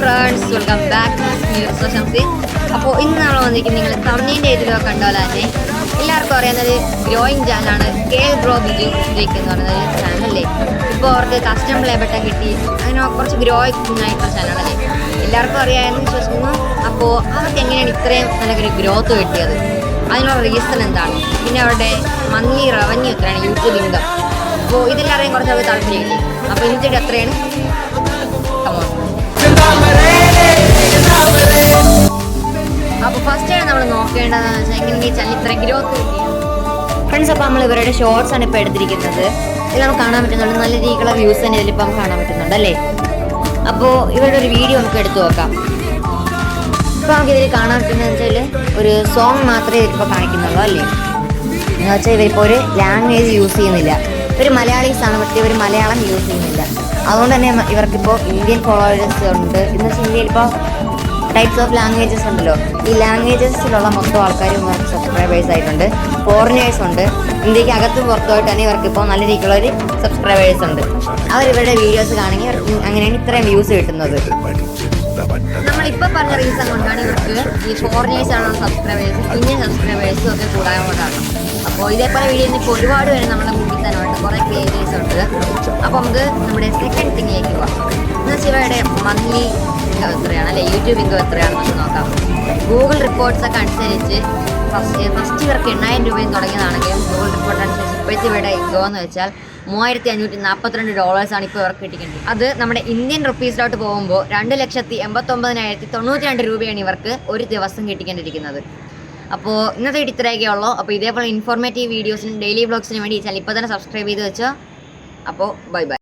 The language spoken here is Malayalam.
ഫ്രണ്ട്സ് വെൽക്കം ബാക്ക് ശംസി അപ്പോൾ ഇന്ന് നമ്മൾ വന്നിരിക്കുന്നത്? നിങ്ങൾ തമിഴിന്റെ ഇതിലൊക്കെ കണ്ടോലെ എല്ലാവർക്കും അറിയുന്നത് ഗ്രോയിങ് ചാനലാണ് കെ ഗ്രോ ബിജു ജയിക്ക് എന്ന് പറയുന്ന ഒരു ചാനലല്ലേ ഇപ്പോൾ അവർക്ക് കസ്റ്റം ലേബട്ടം കിട്ടി. അങ്ങനെ കുറച്ച് ഗ്രോയിങ് ആയിട്ടുള്ള ചാനലല്ലേ എല്ലാവർക്കും അറിയാമെന്ന് വിശ്വസിക്കുന്നു. അപ്പോൾ അവർക്ക് എങ്ങനെയാണ് ഇത്രയും നല്ലൊരു ഗ്രോത്ത് കിട്ടിയത്? അതിനുള്ള റീസൺ എന്താണ്? പിന്നെ അവരുടെ മന്ത്ലി റവന്യൂ എത്രയാണ്? യൂട്യൂബ് ഇൻകം അപ്പോൾ ഇതെല്ലാം അറിയാൻ കുറച്ച് അവർ താല്പര്യമില്ലേ? അപ്പോൾ ഇതിന്റെ എത്രയാണ്? ഫ്രണ്ട്സ് അപ്പോൾ നമ്മൾ ഇവരുടെ ഷോർട്സ് ആണ് ഇപ്പോൾ എടുത്തിരിക്കുന്നത്. ഇതിൽ നമുക്ക് കാണാൻ പറ്റുന്നുണ്ട്. നല്ല രീതിയിലുള്ള വ്യൂസ് തന്നെ ഇതിലിപ്പോൾ നമുക്ക് കാണാൻ പറ്റുന്നുണ്ട് അല്ലേ? അപ്പോൾ ഇവരുടെ ഒരു വീഡിയോ നമുക്ക് എടുത്തു നോക്കാം. ഇപ്പോൾ നമുക്ക് ഇതിൽ കാണാൻ പറ്റുന്നത് വെച്ചാൽ ഒരു സോങ് മാത്രമേ ഇതിലിപ്പോൾ കാണിക്കുന്നുള്ളൂ അല്ലേ? എന്ന് വെച്ചാൽ ഇവരിപ്പോൾ ഒരു ലാംഗ്വേജ് യൂസ് ചെയ്യുന്നില്ല. ഒരു മലയാളീസ് ആണ് പക്ഷേ ഇവർ മലയാളം യൂസ് ചെയ്യുന്നില്ല. അതുകൊണ്ട് തന്നെ ഇവർക്കിപ്പോൾ ഇന്ത്യൻ ഫോളോവേഴ്സ് ഉണ്ട്. എന്ന് വെച്ചാൽ ഇന്ത്യയിൽ ഇപ്പോൾ ടൈപ്സ് ഓഫ് ലാംഗ്വേജസ് ഉണ്ടല്ലോ. ഈ ലാംഗ്വേജസിലുള്ള മൊത്തം ആൾക്കാരും സബ്സ്ക്രൈബേഴ്സ് ആയിട്ടുണ്ട്. ഫോറിനേഴ്സ് ഉണ്ട്. ഇന്ത്യയ്ക്ക് അകത്തും പുറത്തുമായിട്ട് തന്നെ ഇവർക്ക് ഇപ്പോൾ നല്ല രീതിക്കുള്ള ഒരു സബ്സ്ക്രൈബേഴ്സ് ഉണ്ട്. അവർ ഇവരുടെ വീഡിയോസ് അവർക്ക് അങ്ങനെയാണ് ഇത്രയും വ്യൂസ് കിട്ടുന്നത്. നമ്മളിപ്പോൾ പറഞ്ഞ റീസൺ കൊണ്ടാണ് ഇവർക്ക് ഈ ഫോറിനേഴ്സാണോ സബ്സ്ക്രൈബേഴ്സ് ഇന്ത്യൻ സബ്സ്ക്രൈബേഴ്സും ഒക്കെ കൂടാൻ കൊണ്ടാണ് അപ്പോൾ ഇതേപോലെ വീഡിയോ ഇപ്പോൾ ഒരുപാട് പേര് നമ്മളെ മുമ്പിൽ തന്നെ ഉണ്ട് കുറേ ക്രിയേറ്റേഴ്സ് ഉണ്ട്. അപ്പോൾ നമുക്ക് നമ്മുടെ സെക്കൻഡ് തിങ്ങിലേക്ക് പോകാം എന്ന് വെച്ചാൽ മന്ത്ലി ഇൻകം എത്രയാണ് അല്ലെ യൂട്യൂബ് ഇൻകം എത്രയാണെന്നൊക്കെ നോക്കാം. ഗൂഗിൾ റിപ്പോർട്ട്സ് ഒക്കെ അനുസരിച്ച് ഫസ്റ്റ് ഫസ്റ്റ് ഇവർക്ക് എണ്ണായിരം രൂപയും തുടങ്ങിയതാണെങ്കിലും ഗൂഗിൾ റിപ്പോർട്ട് അനുസരിച്ച് ഇപ്പോഴത്തെ ഇവരുടെ ഇൻകം എന്ന് വെച്ചാൽ മൂവായിരത്തി അഞ്ഞൂറ്റി നാൽപ്പത്തിരണ്ട് ഡോളേഴ്സ് ആണ് ഇപ്പോൾ ഇവർക്ക് കിട്ടിക്കുന്നത് അത് നമ്മുടെ ഇന്ത്യൻ റുപ്പീസിലോട്ട് പോകുമ്പോൾ രണ്ട് ലക്ഷത്തി എൺപത്തൊമ്പതിനായിരത്തി തൊണ്ണൂറ്റി രണ്ട് രൂപയാണ് ഇവർക്ക് ഒരു ദിവസം കിട്ടിക്കൊണ്ടിരിക്കുന്നത്. അപ്പോൾ ഇന്നത്തെ വീഡിയോ ഇത്രയൊക്കെ ഉള്ളൂ. അപ്പോൾ ഇതേപോലെ ഇൻഫോർമേറ്റീവ് വീഡിയോസിനും ഡെയിലി വ്ളോഗ്സിനും വേണ്ടി ഈ ചാനൽ ഇപ്പോൾ തന്നെ സബ്സ്ക്രൈബ് ചെയ്ത് വെച്ചോ. അപ്പോൾ ബൈ ബൈ